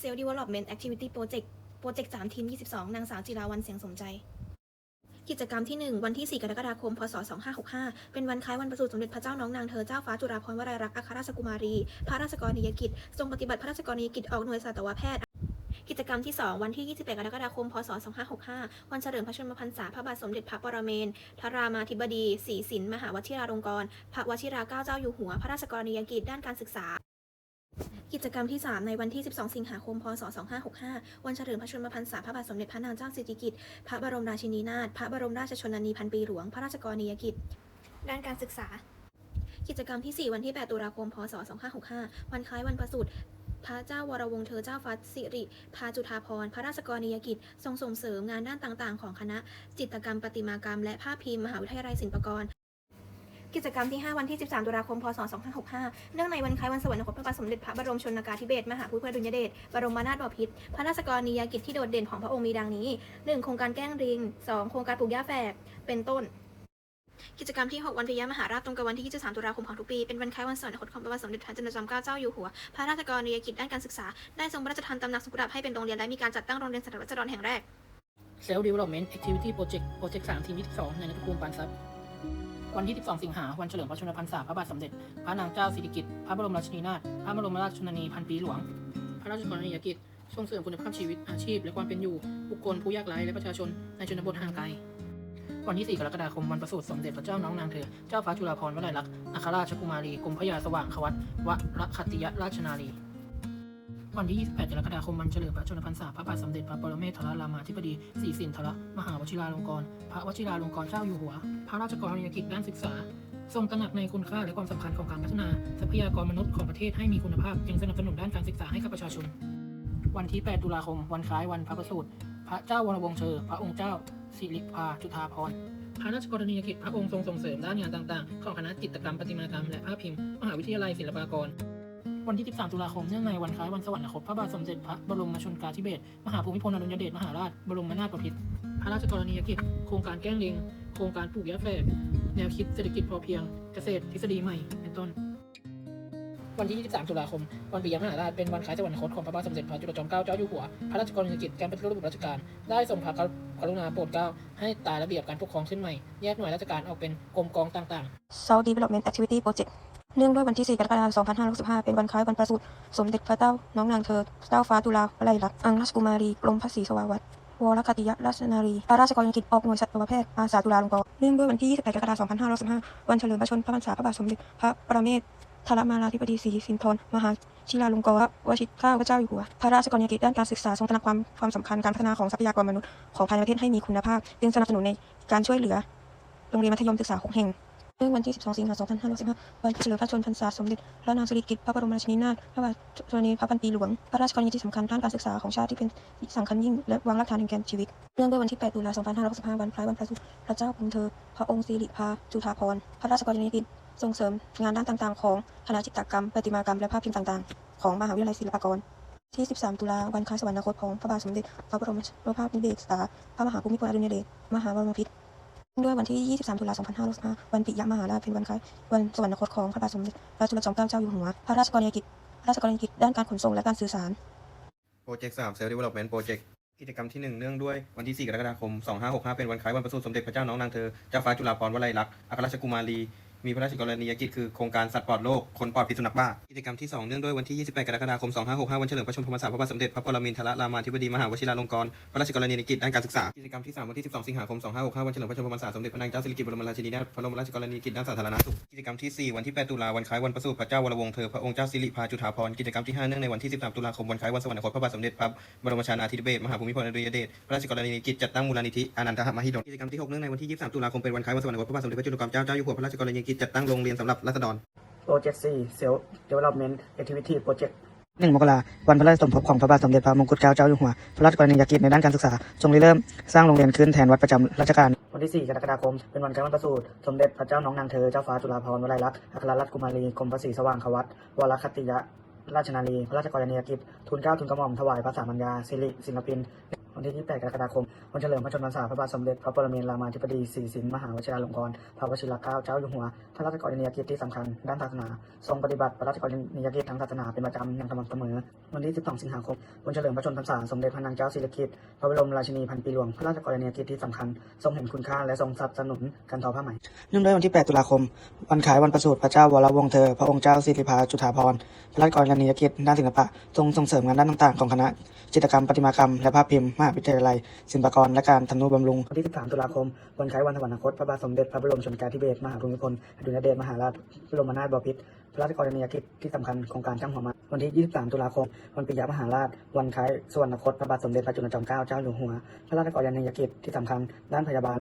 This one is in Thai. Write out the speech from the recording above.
Self Development Activity Project โปรเจกต์3ทีม22นางสาวจิราวันเสียงสมใจ กิจกรรมที่ 1 วันที่ 4 กรกฎาคม พศ 2565 เป็นวันคล้ายวันประสูติสมเด็จพระเจ้าน้องนางเธอเจ้าฟ้าจุฬาภรณ์วลัยลักษ์อัครราชกุมารี พระราชกรณียกิจ ทรงปฏิบัติพระราชกรณียกิจออกหน่วยสัตวแพทย์กิจกรรมที่ 2 วันที่28กรกฎาคม พศ 2565 วันเฉลิมพระชนมพรรษา พระบาทสมเด็จพระปรเมนทรามาธิบดีศรีสิน มหาวชิราลงกรณ์ พระวชิราเกล้าเจ้าอยู่หัว พระราชกรณียกิจด้านการศึกษา กิจกรรมที่ 3 ในวันที่ 12 สิงหาคม พศ 2565 วันเฉลิมพระชนมพรรษาพระบาทสมเด็จพระนางเจ้าสิริกิติ์ พระบรมราชินีนาถ พระบรมราชชนนีพันปีหลวง พระราชกรณียกิจ ด้านการศึกษา กิจกรรมที่ 4 วันที่ 8 ตุลาคม พศ 2565 วันคล้ายวันประสูติพระเจ้าวรวงศ์เธอเจ้าฟ้าสิริ พาจุฑาภรณ์พระราชกรณียกิจ ทรงส่งเสริมงานด้านต่างๆ ของคณะ จิตรกรรม ประติมากรรม และภาพพิมพ์ มหาวิทยาลัยศิลปากร กิจกรรมที่ 5 วันที่ 13 ตุลาคม พศ 2565 เนื่องในวันคล้ายวันสวรรคตพระบาทสมเด็จพระบรมชนกาธิเบศรมหาภูมิพลอดุลยเดช บรมนาถบพิตร พระราชกรณียกิจที่โดดเด่นของพระองค์มีดังนี้ 1. โครงการแกล้งลิง 2. โครงการปลูกหญ้าแฝก เป็นต้นกิจกรรมที่ 6 วันปิยมหาราชตรงกับวันที่ 23 ตุลาคมของทุกปี เป็นวันคล้ายวันสวรรคตของพระบาทสมเด็จพระจุลจอมเกล้าเจ้าอยู่หัว พระราชกรณียกิจด้านการศึกษา ได้ทรงพระราชทานตำหนักสุขุดับให้เป็นโรงเรียนและมีการจัดตั้งโรงเรียนสถาบันราษฎรแห่งแรก Self Development Activity Project โปรเจกต์3ทีมที่2ในนักภูมิปานทรัพย์ วันที่ 12 สิงหา วันเฉลิมพระชนมพรรษาพระบาทสมเด็จ พระนางเจ้าสิริกิติ์ พระบรมราชินีนาถ พระบรมราชชนนีพันปีหลวง พระราชกรณียกิจ ส่งเสริมคุณภาพชีวิต อาชีพ และความเป็นอยู่ บุคคลผู้ยากไร้ และประชาชน ในชนบทห่างไกล วันที่ 4 กรกฎาคม วันประสูติสมเด็จพระเจ้าน้องนางเธอ เจ้าฟ้าจุฬาภรณ์วลัยลักษณ์อัครราชกุมารี กรมพระยาสว่างควัตวรคตติยราชนารี วันที่ 28 กรกฎาคมวันเฉลิมพระชนมพรรษาพระบาทสมเด็จพระปรเมศทรรามาธิบดีศรีสินทรมหาวชิราลงกรณ์พระวชิราลงกรณ์เจ้าอยู่หัว พระราชกรณียกิจด้านศึกษา ทรงตระหนักในคุณค่าและความสำคัญของการพัฒนาทรัพยากรมนุษย์ของประเทศให้มีคุณภาพยังสนับสนุนด้านการศึกษาให้กับประชาชน วันที่ 8 ตุลาคม วันคล้ายวันพระประสูติพระเจ้าวรวงศ์เธอพระองค์เจ้าสิริภาจุฑาภรณ์พระราชกรณียกิจพระองค์ทรงส่งเสริมด้านงานต่างๆ ของคณะจิตรกรรมประติมากรรม และภาพพิมพ์ มหาวิทยาลัยศิลปากร วันที่ 13 ตุลาคม เนื่องในวันคล้ายวันสวรรคตพระบาทสมเด็จพระบรมชนกาธิเบศร มหาภูมิพลอดุลยเดช มหาราช บรมนาถบพิตร พระราชกรณียกิจ โครงการแก้งลิง โครงการปลูกหญ้าแฝกแนวคิดเศรษฐกิจพอเพียง เกษตรทฤษฎีใหม่ เป็นต้น วันที่ 23 ตุลาคม วันปิยมหาราช เป็นวันคล้ายสวรรคตของพระบาทสมเด็จพระจุลจอมเกล้าเจ้าอยู่หัว พระราชกรณียกิจ การปฏิรูประบบราชการ ได้ทรงพระกรุณาโปรดเกล้าให้ตาระเบียบการปกครองขึ้นใหม่ แยกหน่วยราชการออกเป็นกรมกองต่างๆ South Development Activity Project เนื่องด้วยวันที่ 4 กรกฎาคม 2565 เป็นวันคล้ายวันประสูติสมเด็จพระเจ้า น้องนางเธอ เจ้าฟ้าจุฬาวลัยลักษณ์อังราชกุมารี กรมพระศรีสวาวัตรวรคติยราชนารีพระราชกรณียกิจออกหน่วยสัตวแพทย์อาสาจุฬาลงกรณ์เนื่องด้วยวันที่ 28 กรกฎาคม 2565วันเฉลิมพระชนพระพรรษาพระบาทสมเด็จพระปรเมศทรมาราธิบดีศรีสินธรมหาชิราลงกรณ์วชิตเกล้าพระเจ้าอยู่หัว พระราชกรณียกิจด้านการศึกษาทรงตระหนักความความสำคัญการพัฒนาของทรัพยากรมนุษย์ของภายในประเทศให้มีคุณภาพ จึงสนับสนุนในการช่วยเหลือ โรงเรียนมัธยมศึกษาหกแห่ง เนื่องวันที่ 12 สิงหาคม 2515 วันเฉลิมพระชนมพรรษาสมเด็จพระนางสิริกิติ์พระบรมราชินีนาถพระบาทสมเด็จพระพันปีหลวง พระราชกรณียกิจสำคัญด้านการศึกษาของชาติที่เป็นที่สำคัญยิ่งและวางรากฐานแห่งแก่ชีวิต เนื่องด้วยวันที่ 8 ตุลาคม2565 วันคล้ายวันพระสุพระเจ้าคุณเธอ พระองค์สิริภาจุฑาภรณ์พระราชกรณียกิจส่งเสริมงานด้านต่างๆ ของคณะจิตรกรรมประติมากรรมและภาพพิมพ์ต่างๆ ของมหาวิทยาลัยศิลปากรที่ 13 ตุลา วันคล้ายสวรรคตของพระบาทสมเด็จพระบรมราชินีนาถพระมหาภูมิพลอดุลยเดช มหาบรมพิตร ด้วยวันที่ 23 ตุลา2565วันปิยมหาราชเป็นวันคล้ายวันสวรรคตของพระบาทสมเด็จพระจุลจอมเกล้าเจ้าอยู่หัว พระราชกรณียกิจพระราชกรณียกิจด้านการขนส่งและการสื่อสาร โปรเจกต์3 Self Development Project กิจกรรมที่ 1 เนื่องด้วยวันที่ 4 กรกฎาคม 2565 เป็นวันคล้ายวันประสูติสมเด็จพระเจ้าน้องนางเธอเจ้าฟ้าจุฬาภรณ์วลัยลักษณ์อัครราชกุมารี มีพระราชกรณียกิจคือโครงการสัตว์ปลอดโรคคนปลอดพิษสุนัขบ้ากิจกรรมที่ 2 เนื่องด้วยวันที่ 28 กรกฎาคม 2565 วันเฉลิมพระชนมพรรษาพระบาทสมเด็จพระปรมินทรรามาธิบดีมหาวชิราลงกรณ์พระราชกรณียกิจด้านการศึกษากิจกรรมที่ 3 วันที่ 12 สิงหาคม 2565 วันเฉลิมพระชนมพรรษาสมเด็จพระนางเจ้าสิริกิติ์บรมราชินีนาถพระบรมราชกรณียกิจด้านสาธารณสุขกิจกรรมที่ 4 วันที่ 8 ตุลาวันคล้ายวันประสูติพระเจ้าวรวงศ์เธอพระองค์เจ้าสิริภาจุฑาภรณ์กิจกรรมที่ 5 เนื่องในวันที่ 13 ตุลาคมวันคล้ายวันสวรรคตพระบาทสมเด็จพระบรมชนนีธิเบศรมหาภูมิพลอดุลยเดชพระราชกรณียกิจจัดตั้งมูลนิธิอนันทมหิดลกิจกรรมที่ 6 เนื่องในวันที่ 23 ตุลาคมเป็นวันคล้ายวันสวรรคตพระบาทสมเด็จพระจุลจอมเกล้าเจ้าอยู่หัวพระราชกรณียกิจจัดตั้งโรงเรียนสำหรับราษฎร โปรเจกต์4 Self Development Activity Project หนึ่งมกราวันพระราชสมภพของพระบาทสมเด็จพระมงกุฎเกล้าเจ้าอยู่หัว พระราชกรณียกิจในด้านการศึกษา ทรงริเริ่มสร้างโรงเรียนขึ้นแทนวัดประจำราชการ วันที่ 4 กรกฎาคม เป็นวันคล้ายวันประสูติสมเด็จพระเจ้าน้องนางเธอ เจ้าฟ้าจุฬาภรณ์วลัยลักษณ์อัครราชกุมารีกรมพระศรีสว่างควัตวรคติยราชนารี พระราชกรณียกิจ ทูลเกล้าทูลกระหม่อมถวายพระสามัญญาสิริศิลปิน วันที่ 28 กรกฎาคม วันเฉลิมพระชนมพรรษาพระบาทสมเด็จ พระปรมินทรามาธิบดีศรีสินมหาวชิราลงกรณ์พระวชิรเกล้าเจ้าอยู่หัวพระราชกรณียกิจที่สำคัญด้านศาสนา ทรงปฏิบัติพระราชกรณียกิจทางศาสนาเป็นประจำอย่างสม่ำเสมอ วันที่ 12 สิงหาคม วันเฉลิมพระชนมพรรษาสมเด็จพระนางเจ้าสิริกิติ์พระบรมราชินีพันปีหลวงพระราชกรณียกิจที่สำคัญ ทรงเห็นคุณค่าและทรงสนับสนุนการทอผ้าไหมเนื่องด้วยวันที่ 8 ตุลาคม วันคล้ายวันประสูติพระเจ้าวรวงศ์เธอ พระองค์เจ้าสิริภาจุฑาภรณ์พระราชกรณียกิจด้านศิลปะทรงส่งเสริมงานด้านต่างๆของคณะจิตรกรรมประติมากรรม และภาพพิมพ์มหาวิทยาลัย ศิลปากรและการทำนุบำรุงวันที่ 13 ตุลาคม วันคล้ายวันสวรรคต พระบาทสมเด็จพระบรมชนกาธิเบศรมหาภูมิพลอดุลยเดชมหาราชบรมนาถบพิตรพระราชกรณียกิจที่สำคัญของการช่างหัวมาวันที่ 23 ตุลาคม วันปิยมหาราช วันคล้ายสวรรคต พระบาทสมเด็จพระจุลจอมเกล้าเจ้าอยู่หัว พระราชกรณียกิจที่สำคัญด้านพยาบาล